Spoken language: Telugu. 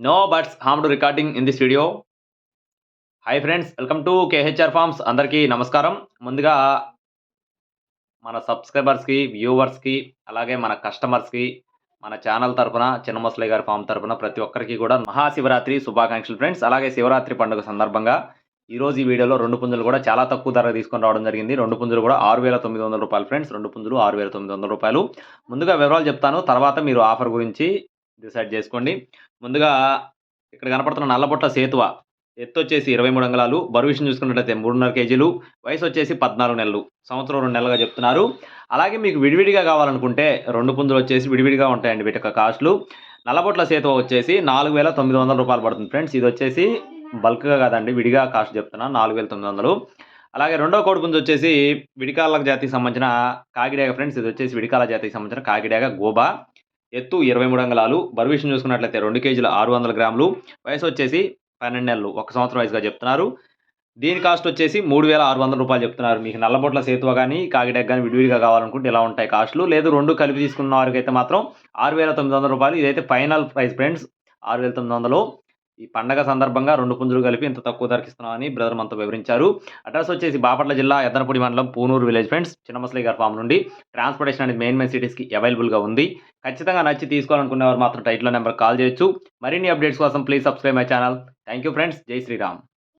No birds harm to recording in this video hi friends welcome to KHR farms అందరికీ నమస్కారం. ముందుగా మన సబ్స్క్రైబర్స్కి వ్యూవర్స్కి అలాగే మన కస్టమర్స్కి మన ఛానల్ తరఫున చిన్నమసలి గారి ఫామ్ తరఫున ప్రతి ఒక్కరికి కూడా మహాశివరాత్రి శుభాకాంక్షలు ఫ్రెండ్స్ అలాగే శివరాత్రి పండుగ సందర్భంగా ఈ రోజు ఈ వీడియోలో రెండు పుంజులు కూడా చాలా తక్కువ ధర తీసుకొని రావడం జరిగింది. రెండు పుంజులు కూడా ఆరు వేల తొమ్మిది వందల రూపాయలు ఫ్రెండ్స్ రెండు పుంజులు ఆరు వేల తొమ్మిది వందల రూపాయలు. ముందుగా వివరాలు చెప్తాను. తర్వాత మీరు ఆఫర్ గురించి డిసైడ్ చేసుకోండి. ముందుగా ఇక్కడ కనపడుతున్న నల్లబొట్ల సేతువ. ఎత్తు వచ్చేసి ఇరవై మూడు అంగళాలు. బరువు విషయం చూసుకున్నట్లయితే మూడున్నర కేజీలు. వయసు వచ్చేసి పద్నాలుగు నెలలు. సంవత్సరం రెండు నెలలుగా చెప్తున్నారు. అలాగే మీకు విడివిడిగా కావాలనుకుంటే రెండు పుంజులు వచ్చేసి విడివిడిగా ఉంటాయండి వీటి యొక్క కాస్ట్లు నల్లబొట్ల సేతువ వచ్చేసి నాలుగు వేల తొమ్మిది వందల రూపాయలు పడుతుంది ఫ్రెండ్స్. ఇది వచ్చేసి బల్క్గా కాదండి విడిగా కాస్ట్ చెప్తున్నాను నాలుగు వేల తొమ్మిది వందలు. అలాగే రెండో కోడి పుంజు వచ్చేసి విడికాల జాతికి సంబంధించిన కాకిడేగ ఫ్రెండ్స్. ఇది వచ్చేసి విడికాల జాతికి సంబంధించిన కాకిడేగ గోబా. ఎత్తు ఇరవై మూడు అంగళాలు బరువు విషయం చూసుకున్నట్లయితే రెండు కేజీలు ఆరు వందల గ్రాములు. వయసు వచ్చేసి పన్నెండు నెలలు ఒక సంవత్సరం వయసుగా చెప్తున్నారు. దీని కాస్ట్ వచ్చేసి మూడు వేల ఆరు వందల రూపాయలు చెప్తున్నారు. మీకు నల్లబొట్ల సేతువ కానీ కాకిటెక్ కానీ విడివిడిగా కావాలనుకుంటే ఇలా ఉంటాయి కాస్ట్లు. లేదు రెండు కలిపి తీసుకున్న వారికి అయితే మాత్రం ఆరు వేల తొమ్మిది వందల రూపాయలు. ఇదైతే ఫైనల్ ప్రైస్ ఫ్రెండ్స్ ఆరు వేల తొమ్మిది వందలు. ఈ పండగ సందర్భంగా రెండు పుంజులు కలిపి ఇంత తక్కువ ధరకి ఇస్తున్నామని బ్రదర్ మనతో వివరించారు. అడ్రస్ వచ్చేసి బాపట్ల జిల్లా ఎద్దనపూడి మండలం పూనూరు విలేజ్ ఫ్రెండ్స్ చిన్నమసలి గారి ఫామ్ నుండి. ట్రాన్స్పోర్టేషన్ అనేది మెయిన్ మెయిన్ సిటీస్కి అవైలబుల్గా ఉంది. ఖచ్చితంగా నచ్చి తీసుకోవాలనుకునే వారు మాత్రం టైట్లో నెంబర్ కాల్ చేయొచ్చు. మరిన్ని అప్డేట్స్ కోసం please subscribe my channel. Thank you friends. జై శ్రీరామ్.